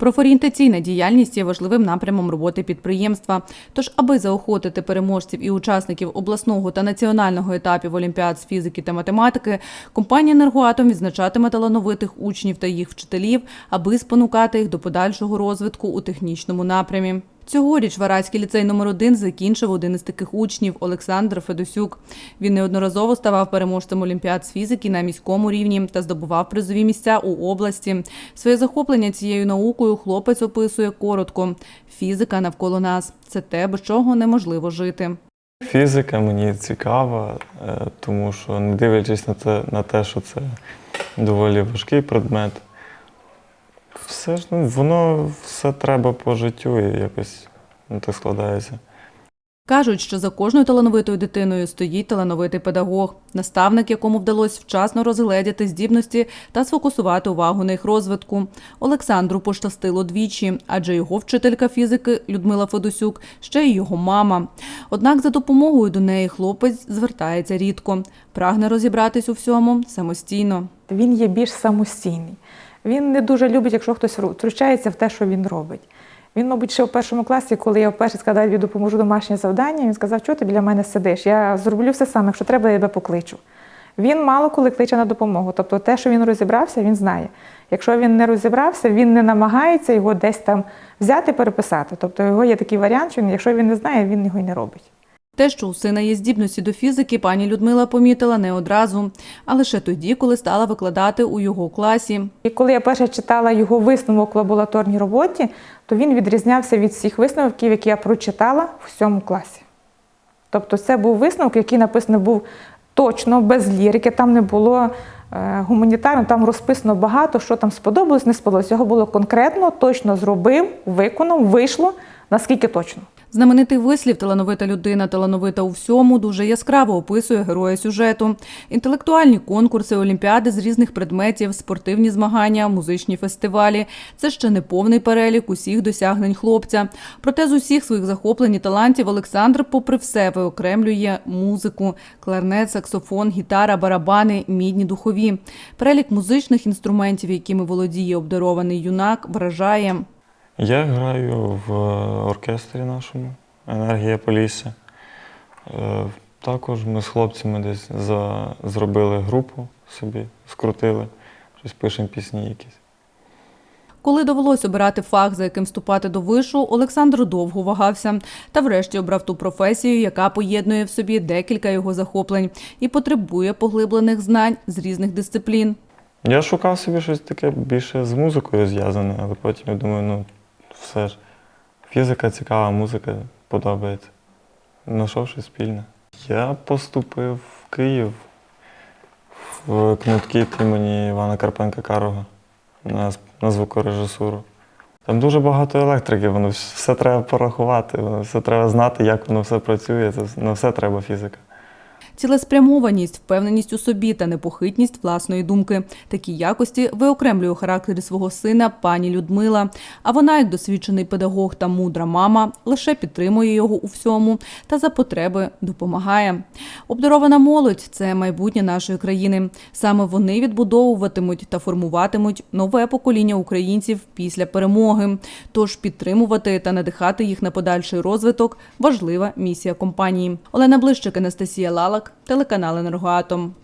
Профорієнтаційна діяльність є важливим напрямом роботи підприємства. Тож, аби заохотити переможців і учасників обласного та національного етапів олімпіад з фізики та математики, компанія «Енергоатом» відзначатиме талановитих учнів та їх вчителів, аби спонукати їх до подальшого розвитку у технічному напрямі. Цьогоріч Вараський ліцей номер 1 закінчив один із таких учнів Олександр Федосюк. Він неодноразово ставав переможцем олімпіад з фізики на міському рівні та здобував призові місця у області. Своє захоплення цією наукою хлопець описує коротко: фізика навколо нас це те, без чого неможливо жити. Фізика мені цікава, е, тому що не дивлячись на те, на те, що це доволі важкий предмет, все ж ну, воно все треба по життю якось так складається. Кажуть, що за кожною талановитою дитиною стоїть талановитий педагог, наставник, якому вдалося вчасно розгледіти здібності та сфокусувати увагу на їх розвитку. Олександру пощастило двічі, адже його вчителька фізики Людмила Федосюк ще й його мама. Однак за допомогою до неї хлопець звертається рідко, прагне розібратись у всьому самостійно. Він є більш самостійний. Він не дуже любить, якщо хтось ру- втручається в те, що він робить. Він, мабуть, ще в першому класі, коли я вперше сказала, я допоможу домашнє завдання, він сказав, що ти біля мене сидиш? Я зроблю все саме, якщо треба, я тебе покличу. Він мало коли кличе на допомогу. Тобто те, що він розібрався, він знає. Якщо він не розібрався, він не намагається його десь там взяти, переписати. Тобто його є такий варіант, що якщо він не знає, він його й не робить. Те, що у сина є здібності до фізики, пані Людмила помітила не одразу, а лише тоді, коли стала викладати у його класі. І коли я перше читала його висновок в лабораторній роботі, то він відрізнявся від всіх висновків, які я прочитала в сьомому класі. Тобто це був висновок, який написаний був точно, без лірики, там не було е, гуманітарно, там розписано багато, що там сподобалось, не сподобалось. Його було конкретно, точно зробив, виконав, вийшло, наскільки точно. Знаменитий вислів Талановита людина, талановита у всьому дуже яскраво описує героя сюжету. Інтелектуальні конкурси, олімпіади з різних предметів, спортивні змагання, музичні фестивалі це ще не повний перелік усіх досягнень хлопця. Проте з усіх своїх захоплень і талантів Олександр, попри все, виокремлює музику: кларнет, саксофон, гітара, барабани, мідні духові. Перелік музичних інструментів, якими володіє обдарований юнак, вражає. Я граю в оркестрі нашому Енергія Полісся. Е, Також ми з хлопцями десь за... зробили групу собі, скрутили, щось пишемо пісні якісь. Коли довелось обирати фах, за яким вступати до вишу, Олександр довго вагався та врешті обрав ту професію, яка поєднує в собі декілька його захоплень і потребує поглиблених знань з різних дисциплін. Я шукав собі щось таке більше з музикою зв'язане, але потім я думаю, ну все ж, фізика цікава, музика подобається. Знайшов щось спільне. Я поступив в Київ в кнуткіт імені Івана Карпенка Карого на, на звукорежисуру. Там дуже багато електрики, воно все треба порахувати, воно все треба знати, як воно все працює, це, на все треба фізика. Цілеспрямованість, впевненість у собі та непохитність власної думки. Такі якості виокремлює у характері свого сина пані Людмила. А вона, як досвідчений педагог та мудра мама, лише підтримує його у всьому та за потреби допомагає. Обдарована молодь це майбутнє нашої країни. Саме вони відбудовуватимуть та формуватимуть нове покоління українців після перемоги. Тож підтримувати та надихати їх на подальший розвиток важлива місія компанії. Олена Блищик, Анастасія Лалак, телеканал Енергоатом.